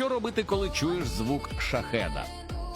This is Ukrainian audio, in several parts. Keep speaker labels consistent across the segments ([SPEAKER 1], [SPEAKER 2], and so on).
[SPEAKER 1] Що робити, коли чуєш звук шахеда?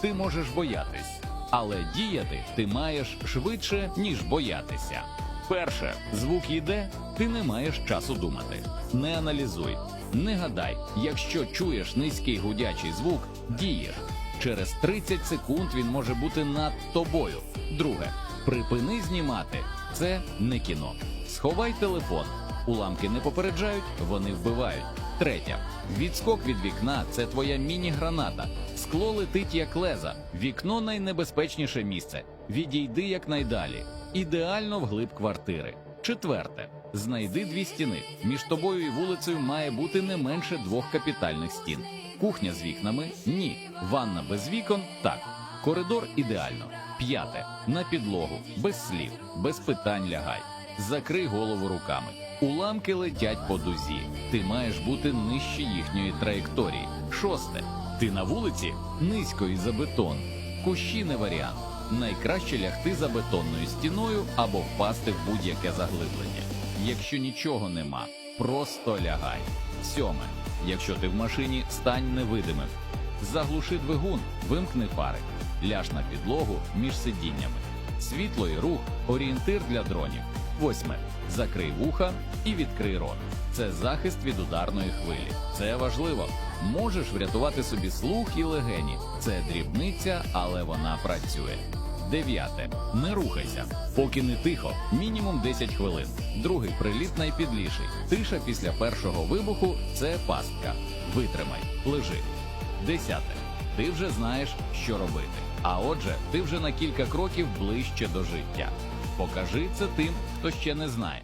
[SPEAKER 1] Ти можеш боятись, але діяти ти маєш швидше, ніж боятися. Перше, звук йде, ти не маєш часу думати. Не аналізуй, не гадай, якщо чуєш низький гудячий звук, дієш. Через 30 секунд він може бути над тобою. Друге, припини знімати. Це не кіно. Сховай телефон. Уламки не попереджають, вони вбивають. Третя. Відскок від вікна це твоя міні-граната. Скло летить як леза. Вікно найнебезпечніше місце. Відійди якнайдалі. Ідеально вглиб квартири. Четверте. Знайди дві стіни. Між тобою і вулицею має бути не менше двох капітальних стін. Кухня з вікнами ні. Ванна без вікон так. Коридор ідеально. П'яте. На підлогу, без слів, без питань лягай. Закрий голову руками. Уламки летять по дузі. Ти маєш бути нижче їхньої траєкторії. Шосте. Ти на вулиці низько і за бетон. Кущі не варіант. Найкраще лягти за бетонною стіною або впасти в будь-яке заглиблення. Якщо нічого нема, просто лягай. Сьоме. Якщо ти в машині, стань невидимим. Заглуши двигун, вимкни фари, ляж на підлогу між сидіннями. Світло і рух орієнтир для дронів. Восьме. Закрий вуха і відкрий рот. Це захист від ударної хвилі. Це важливо. Можеш врятувати собі слух і легені. Це дрібниця, але вона працює. Дев'яте. Не рухайся. Поки не тихо, мінімум 10 хвилин. Другий приліт найпідліший. Тиша після першого вибуху це пастка. Витримай, лежи. Десяте. Ти вже знаєш, що робити. А отже, ти вже на кілька кроків ближче до життя. Покажи це тим, хто ще не знає.